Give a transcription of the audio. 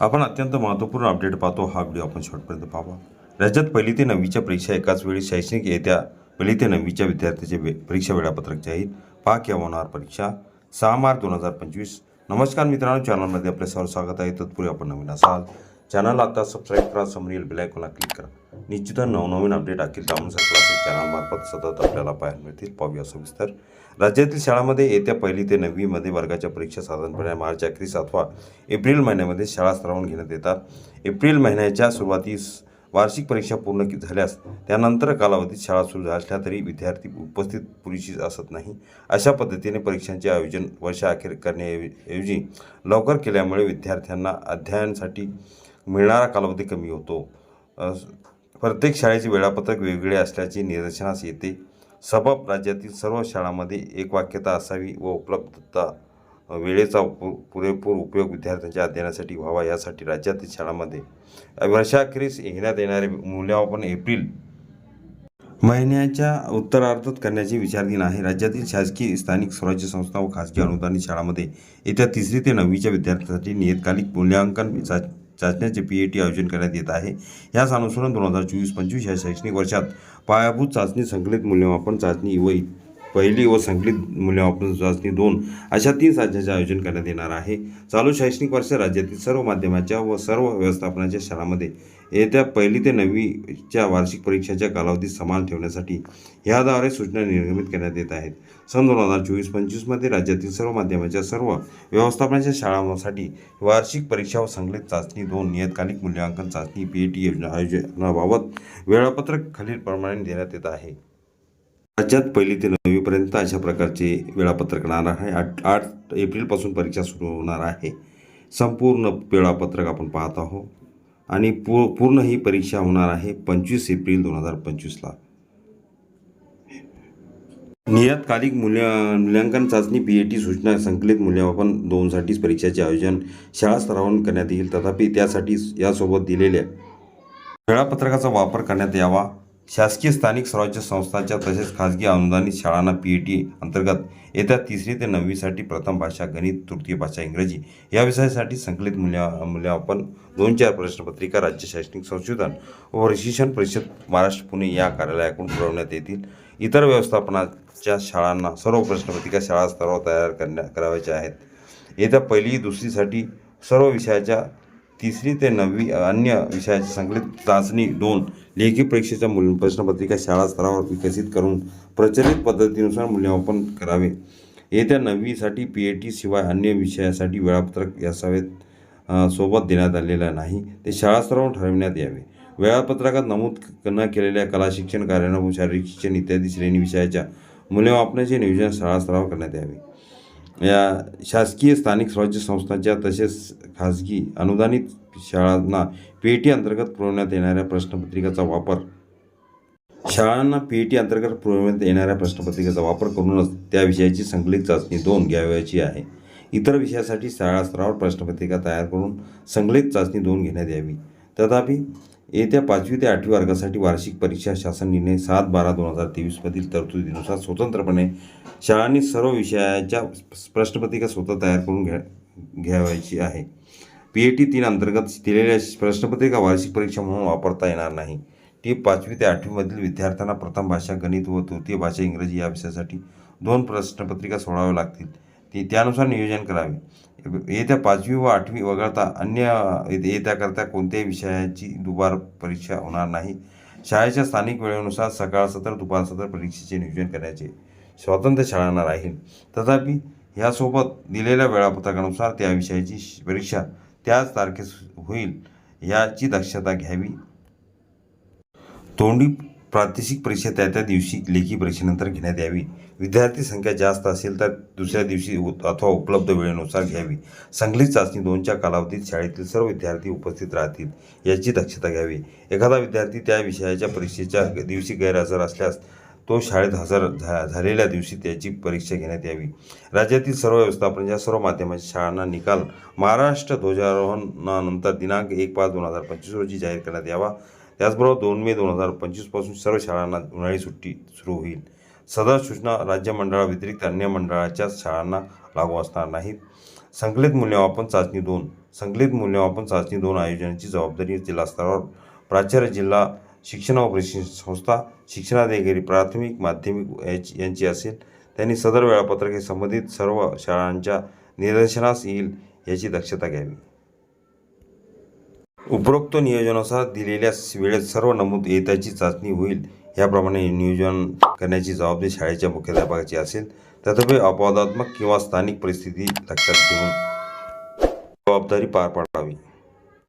आपण अत्यंत महत्त्वपूर्ण अपडेट पाहतो. हा व्हिडिओ आपण शेवटपर्यंत पाहावा. राज्यात पहिली ते नववीच्या परीक्षा एकाच वेळी शैक्षणिक येत्या पहिली ते नववीच्या विद्यार्थ्याचे वे परीक्षा वेळापत्रक जाहीर. पहा केव्हा होणार परीक्षा. सहा मार्च दोन हजार पंचवीस. नमस्कार मित्रांनो. चॅनलमध्ये आपले सर्व स्वागत आहे. तत्पूर्वी आपण नवीन असाल चॅनल आता सबस्क्राईब करा समोरील बेलायकोनला क्लिक करा. निश्चित नवनवीन अपडेट अखिल टाउनसर क्लासेस चॅनलमार्फत सतत आपल्याला पाहायला मिळतील. पाहूया सविस्तर राज्यातील शाळांमध्ये येत्या पहिली ते नववीमध्ये वर्गाच्या परीक्षा साधारणपणे मार्च अखेरीस अथवा एप्रिल महिन्यामध्ये शाळा स्तरावरून घेण्यात येतात. एप्रिल महिन्याच्या सुरुवातीस वार्षिक परीक्षा पूर्ण झाल्यास त्यानंतर कालावधीत शाळा सुरू झाल्या तरी विद्यार्थी उपस्थित पुरेशी असत नाही. अशा पद्धतीने परीक्षांचे आयोजन वर्षाअखेर करण्याऐवजी लवकर केल्यामुळे विद्यार्थ्यांना अध्ययनासाठी मिळणारा कालावधी कमी होतो. प्रत्येक शाळेचे वेळापत्रक वेगवेगळे असल्याचे निदर्शनास येते. सबब राज्यातील सर्व शाळांमध्ये एक वाक्यता असावी व उपलब्धता वेळेचा पु पुरेपूर उपयोग विद्यार्थ्यांच्या अध्ययनासाठी व्हावा यासाठी राज्यातील शाळांमध्ये वर्षाखेरीस घेण्यात येणारे मूल्यमापन एप्रिल महिन्याच्या उत्तरार्धात करण्याची विचारधीन आहे. राज्यातील शासकीय स्थानिक स्वराज्य संस्था व खासगी अनुदानित शाळांमध्ये येत्या तिसरी ते नववीच्या विद्यार्थ्यांसाठी नियतकालिक मूल्यांकन चाचण्याचे पी ए टी आयोजन करण्यात येत आहे. याच अनुसरून दोन हजार चोवीस पंचवीस या शैक्षणिक वर्षात पायाभूत चाचणी संकलित मूल्यमापन चाचणी व पहिली व संकलित मूल्यमापन चाचणी दोन अशा तीन चाचण्यांचे आयोजन करण्यात येणार आहे. चालू शैक्षणिक वर्ष राज्यातील सर्व माध्यमाच्या व सर्व व्यवस्थापनाच्या शाळांमध्ये येत्या पहिली ते नववीच्या वार्षिक परीक्षेच्या कालावधीत समान ठेवण्यासाठी ह्याद्वारे सूचना निर्गमित करण्यात येत आहेत. सन दोन हजार चोवीस पंचवीसमध्ये राज्यातील सर्व माध्यमाच्या सर्व व्यवस्थापनाच्या शाळांसाठी वार्षिक परीक्षा व संकलित चाचणी दोन नियतकालिक मूल्यांकन चाचणी पी ए टी योजना आयोजनाबाबत वेळापत्रक खालीलप्रमाणे देण्यात येत आहे. राज्यात पहिली ते एप्रिलपर्यंत अशा प्रकारचे वेळापत्रक राहणार आहे. आठ आठ एप्रिलपासून परीक्षा सुरू होणार आहे. संपूर्ण वेळापत्रक आपण पाहत आहोत. आणि पू पूर्ण ही परीक्षा होणार आहे पंचवीस एप्रिल दोन हजार पंचवीसला. नियतकालिक मूल्य मूल्यांकन चाचणी पी ए टी सूचना संकलित मूल्यमापन दोनसाठीच परीक्षेचे आयोजन शाळा स्तरावरून करण्यात येईल. तथापि त्यासाठी यासोबत दिलेल्या वेळापत्रकाचा वापर करण्यात यावा. शासकीय स्थानिक स्वराज्य संस्थांच्या तसेच खाजगी अनुदानित शाळांना पी ए टी अंतर्गत येत्या तिसरी ते नववीसाठी प्रथम भाषा गणित तृतीय भाषा इंग्रजी या विषयासाठी संकलित मूल्या मूल्यमापन दोन चार प्रश्नपत्रिका राज्य शैक्षणिक संशोधन व प्रशिक्षण परिषद महाराष्ट्र पुणे या कार्यालयाकडून पुरवण्यात येतील. इतर व्यवस्थापनाच्या शाळांना सर्व प्रश्नपत्रिका शाळा स्तरावर तयार करण्या करावयाच्या आहेत. येत्या पहिली दुसरीसाठी सर्व विषयाच्या तिसरी ते नववी अन्य विषयाचे संकलित चाचणी दोन लेखी परीक्षेच्या मूल्य प्रश्नपत्रिका शाळा स्तरावर विकसित करून प्रचलित पद्धतीनुसार मूल्यमापन करावे. येत्या नववीसाठी पी ए टी शिवाय अन्य विषयासाठी वेळापत्रक यासावेत सोबत देण्यात आलेला नाही. ते शाळास्तरावर ठरविण्यात यावे. वेळापत्रकात नमूद न केलेल्या कला शिक्षण कार्यानुभव शारीरिक शिक्षण इत्यादी श्रेणी विषयाच्या मूल्यमापनाचे नियोजन शाळा स्तरावर करण्यात यावे. या शासकीय स्थानिक स्वराज्य संस्थांच्या तसेच खाजगी अनुदानित शाळांना पी ई टी अंतर्गत पुरवण्यात येणाऱ्या प्रश्नपत्रिकाचा वापर. शाळांना पी ई टी अंतर्गत पुरवण्यात येणाऱ्या प्रश्नपत्रिकेचा वापर करूनच त्या विषयाची संकलित चाचणी दोन घ्यावयाची आहे. इतर विषयासाठी शाळा स्तरावर प्रश्नपत्रिका तयार करून संकलित चाचणी दोन घेण्यात यावी. तथापि येत्या पाचवी ते आठवी वर्गासाठी वार्षिक परीक्षा शासन निर्णय सात बारा दोन हजार तेवीसमधील तरतुदीनुसार स्वतंत्रपणे शाळांनी सर्व विषयाच्या प्रश्नपत्रिका स्वतः तयार करून घ्या घ्यावायची आहे. पी ए टी तीन अंतर्गत दिलेल्या प्रश्नपत्रिका वार्षिक परीक्षा म्हणून वापरता येणार नाही. ती पाचवी ते आठवीमधील विद्यार्थ्यांना प्रथम भाषा गणित व तृतीय भाषा इंग्रजी या विषयासाठी दोन प्रश्नपत्रिका सोडाव्या लागतील. ती त्यानुसार नियोजन करावे. येत्या पाचवी व आठवी वगळता अन्य येत्याकरता कोणत्याही विषयाची दुबार परीक्षा होणार नाही. शाळेच्या स्थानिक वेळेनुसार सकाळ सत्र दुपार सत्र परीक्षेचे नियोजन करण्याचे स्वातंत्र्य शाळांना राहील. तथापि ह्यासोबत दिलेल्या वेळापत्रकानुसार त्या विषयाची परीक्षा त्याच तारखेस होईल याची दक्षता घ्यावी. तोंडी प्रादेशिक परीक्षा त्या त्या दिवशी लेखी परीक्षेनंतर घेण्यात यावी. विद्यार्थी संख्या जास्त असेल तर दुसऱ्या दिवशी उ- अथवा उपलब्ध वेळेनुसार घ्यावी. संकलित चाचणी दोनच्या कालावधीत शाळेतील सर्व विद्यार्थी उपस्थित राहतील याची दक्षता घ्यावी. एखादा विद्यार्थी त्या विषयाच्या परीक्षेच्या दिवशी गैरहजर असल्यास तो शाळेत हजर झा झालेल्या दिवशी त्याची परीक्षा घेण्यात यावी. राज्यातील सर्व व्यवस्थापनाच्या सर्व माध्यमाच्या शाळांना निकाल महाराष्ट्र ध्वजारोहणानंतर दिनांक एक पाच दोन हजार पंचवीस रोजी जाहीर करण्यात यावा. त्याचबरोबर दोन मे दोन हजार पंचवीसपासून सर्व शाळांना उन्हाळी सुट्टी सुरू होईल. सदर सूचना राज्य मंडळाव्यतिरिक्त अन्य मंडळाच्या शाळांना लागू असणार नाहीत. संकलित मूल्यमापन चाचणी दोन. संकलित मूल्यमापन चाचणी दोन आयोजनाची जबाबदारी जिल्हा स्तरावर प्राचार्य जिल्हा शिक्षण व प्रशिक्षण संस्था शिक्षणाधिकारी प्राथमिक माध्यमिक याची यांची असेल. त्यांनी सदर वेळापत्रक हे संबंधित सर्व शाळांच्या निदर्शनास येईल याची दक्षता घ्यावी. उपरोक्त नियोजनानुसार दिलेल्या वेळेत सर्व नमूद येत्याची चाचणी होईल. याप्रमाणे नियोजन करण्याची जबाबदारी शाळेच्या मुख्याध्यापकाची असेल. तथापि अपवादात्मक किंवा स्थानिक परिस्थिती लक्षात घेऊन जबाबदारी पार पाडावी.